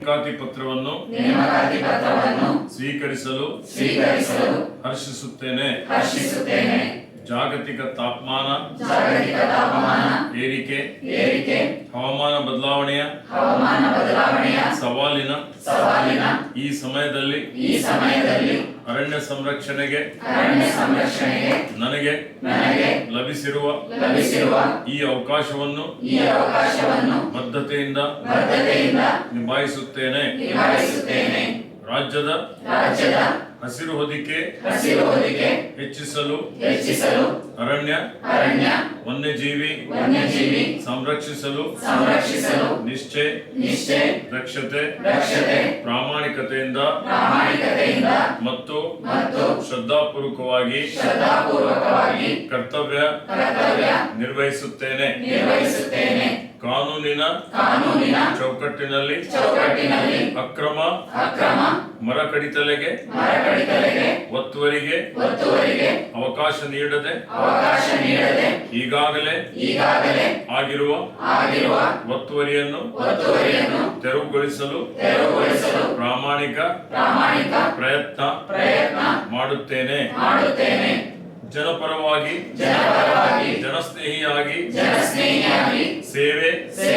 ನೇಮಕಾತಿ ಪತ್ರವನ್ನು ನೇಮಕಾತಿ ಪತ್ರವನ್ನು ಸ್ವೀಕರಿಸಲು ಸ್ವೀಕರಿಸಲು ಹರ್ಷಿಸುತ್ತೇನೆ. ಹರ್ಷಿಸುತ್ತೇನೆ. ಜಾಗತಿಕ ತಾಪಮಾನ ಜಾಗತಿಕ ತಾಪಮಾನ ಏರಿಕೆ ಏರಿಕೆ ಹವಾಮಾನ ಬದಲಾವಣೆಯ ಹವಾಮಾನ ಬದಲಾವಣೆಯ ಸವಾಲಿನ ಸವಾಲಿನ ಈ ಸಮಯದಲ್ಲಿ ಈ ಸಮಯದಲ್ಲಿ ಅರಣ್ಯ ಸಂರಕ್ಷಣೆಗೆ ಅರಣ್ಯ ಸಂರಕ್ಷಣೆಗೆ ನನಗೆ ನನಗೆ ಲಭಿಸಿರುವ ಲಭಿಸಿರುವ ಈ ಅವಕಾಶವನ್ನು ಈ ಅವಕಾಶವನ್ನು ಬದ್ಧತೆಯಿಂದ ಬದ್ಧತೆಯಿಂದ ನಿಭಾಯಿಸುತ್ತೇನೆ. ನಿಭಾಯಿಸುತ್ತೇನೆ. ರಾಜ್ಯದ ರಾಜ್ಯದ ಹಸಿರು ಹೊದಿಕೆ ಹಸಿರು ಹೊದಿಕೆ ಹೆಚ್ಚಿಸಲು ಹೆಚ್ಚಿಸಲು ಅರಣ್ಯ ಅರಣ್ಯ ವನ್ಯಜೀವಿ ವನ್ಯಜೀವಿ ಸಂರಕ್ಷಿಸಲು ಸಂರಕ್ಷಿಸಲು ನಿಷ್ಠೆ ನಿಷ್ಠೆ ದಕ್ಷತೆ ದಕ್ಷತೆ ಪ್ರಾಮಾಣಿಕತೆಯಿಂದ ಪ್ರಾಮಾಣಿಕತೆಯಿಂದ ಮತ್ತು ಮತ್ತು ಶ್ರದ್ಧಾಪೂರ್ವಕವಾಗಿ ಶ್ರದ್ಧಾಪೂರ್ವಕವಾಗಿ ಕರ್ತವ್ಯ ಕರ್ತವ್ಯ ನಿರ್ವಹಿಸುತ್ತೇನೆ. ನಿರ್ವಹಿಸುತ್ತೇನೆ. ಕಾನೂನಿನ ಕಾನೂನಿನ ಚೌಕಟ್ಟಿನಲ್ಲಿ ಚೌಕಟ್ಟಿನಲ್ಲಿ ಅಕ್ರಮ ಅಕ್ರಮ ಮರ ಕಡಿತಲೆಗೆ ಒತ್ತುವರಿಗೆ ಅವಕಾಶ ನೀಡದೆ ಅವಕಾಶ ನೀಡದೆ ಈಗಾಗಲೇ ಈಗಾಗಲೇ ಆಗಿರುವ ಒತ್ತುವರಿಯನ್ನು ತೆರವುಗೊಳಿಸಲು ತೆರವುಗೊಳಿಸಲು ಪ್ರಾಮಾಣಿಕ ಪ್ರಾಮಾಣಿಕ ಪ್ರಯತ್ನ ಪ್ರಯತ್ನ ಮಾಡುತ್ತೇನೆ. ಮಾಡುತ್ತೇನೆ. ಜನಪರವಾಗಿ ಜನಪರವಾಗಿ ಜನಸ್ನೇಹಿಯಾಗಿ ಜನಸ್ನೇಹಿಯಾಗಿ ಸೇವೆ ಸೇವೆ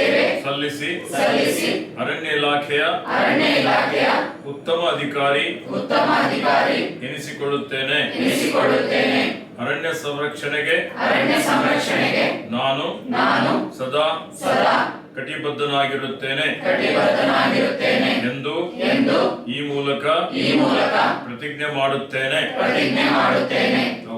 ಸಲ್ಲಿಸಿ. ಸಲ್ಲಿಸಿ. ಅರಣ್ಯ ಇಲಾಖೆಯ ಅರಣ್ಯ ಇಲಾಖೆಯ ಉತ್ತಮ ಅಧಿಕಾರಿ ಉತ್ತಮ ಅಧಿಕಾರಿ ಎನಿಸಿಕೊಳ್ಳುತ್ತೇನೆ. ಎನಿಸಿಕೊಳ್ಳುತ್ತೇನೆ. ಅರಣ್ಯ ಸಂರಕ್ಷಣೆಗೆ ಅರಣ್ಯ ಸಂರಕ್ಷಣೆಗೆ ನಾನು ನಾನು ಸದಾ ಸದಾ ಕಟಿಬದ್ಧನಾಗಿರುತ್ತೇನೆ. ಕಟಿಬದ್ಧನಾಗಿರುತ್ತೇನೆ. ಎಂದು ಎಂದು ಈ ಮೂಲಕ ಈ ಮೂಲಕ ಪ್ರತಿಜ್ಞೆ ಮಾಡುತ್ತೇನೆ. ಪ್ರತಿಜ್ಞೆ ಮಾಡುತ್ತೇನೆ.